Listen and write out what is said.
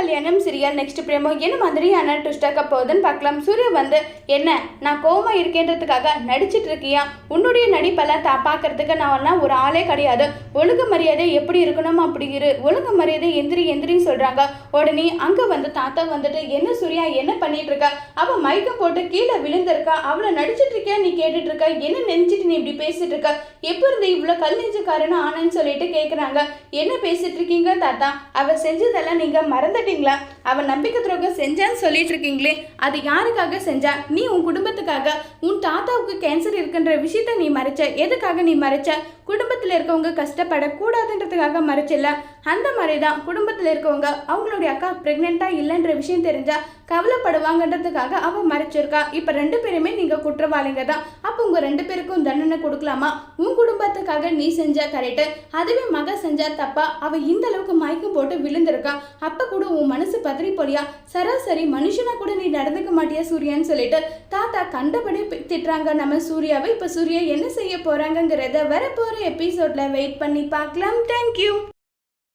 கல்யாணம் serial next பிரேமோ என்ன மாதிரியான ட்விஸ்டாக்க போகுதுன்னு பார்க்கலாம். சூர்யா வந்து என்ன? நான் கோவமாக இருக்கேன்றதுக்காக நடிச்சிட்டு இருக்கியா? உன்னுடைய நடிப்பெல்லாம் தா பார்க்கறதுக்கு நான் ஒரு ஆளே கிடையாது. ஒழுங்கு மரியாதை எப்படி இருக்கணும் அப்படி இரு. ஒழுங்கு மரியாதை எந்திரி எந்திரின்னு சொல்கிறாங்க உடனே அங்கே வந்து தாத்தா வந்துட்டு என்ன சூர்யா என்ன பண்ணிட்டு இருக்க? அவள் மயக்கம் போட்டு கீழே விழுந்திருக்கா. அவளை நடிச்சிட்டு இருக்கியா? நீ கேட்டுட்டு இருக்க. என்ன நினைச்சிட்டு நீ இப்படி பேசிட்டு இருக்க? எப்போ இருந்து இவ்வளோ கல் நெஞ்சுக்காரன்னு ஆனன்னு சொல்லிட்டு கேட்குறாங்க என்ன பேசிட்டு இருக்கீங்க தாத்தா? அவள் செஞ்சதெல்லாம் நீங்க மறந்துட்டீங்களா அவன் நம்பிக்கை துரோகம் செஞ்சான்னு சொல்லிட்டு இருக்கீங்களே அது யாருக்காக செஞ்சா? நீ உன் குடும்பத்துக்காக. உன் தாத்தாவுக்கு கேன்சர் இருக்குன்ற விஷயத்த நீ மறைச்ச. எதுக்காக நீ மறைச்ச? குடும்பத்தில் இருக்கவங்க கஷ்டப்படக்கூடாதுன்றதுக்காக மறைச்சில்ல. அந்த மாதிரி தான் குடும்பத்தில் இருக்கவங்க அவங்களுடைய அக்கா ப்ரெக்னெண்ட்டாக இல்லைன்ற விஷயம் தெரிஞ்சால் கவலைப்படுவாங்கன்றதுக்காக அவன் மறைச்சிருக்கா. இப்போ ரெண்டு பேருமே நீங்கள் குற்றவாளிங்க தான். அப்போ உங்கள் ரெண்டு பேருக்கும் தண்டனை கொடுக்கலாமா? உன் குடும்பத்துக்காக நீ செஞ்சா கரெக்டு. அதுவே மக செஞ்சா தப்பா? அவள் இந்த அளவுக்கு மயக்கம் போட்டு விழுந்திருக்கா. அப்போ கூட உன் மனசு பார்த்து போலியா? சராசரி மனுஷனா கூட நீ நடந்துக்க மாட்டியா சூர்யான்னு சொல்லிட்டு தாத்தா கண்டபடி திட்டுறாங்க. நம்ம சூர்யாவை இப்போ சூர்யா என்ன செய்ய போறாங்கங்கிறத வரப்போகிற எபிசோட்ல வெயிட் பண்ணி பார்க்கலாம். தேங்க்யூ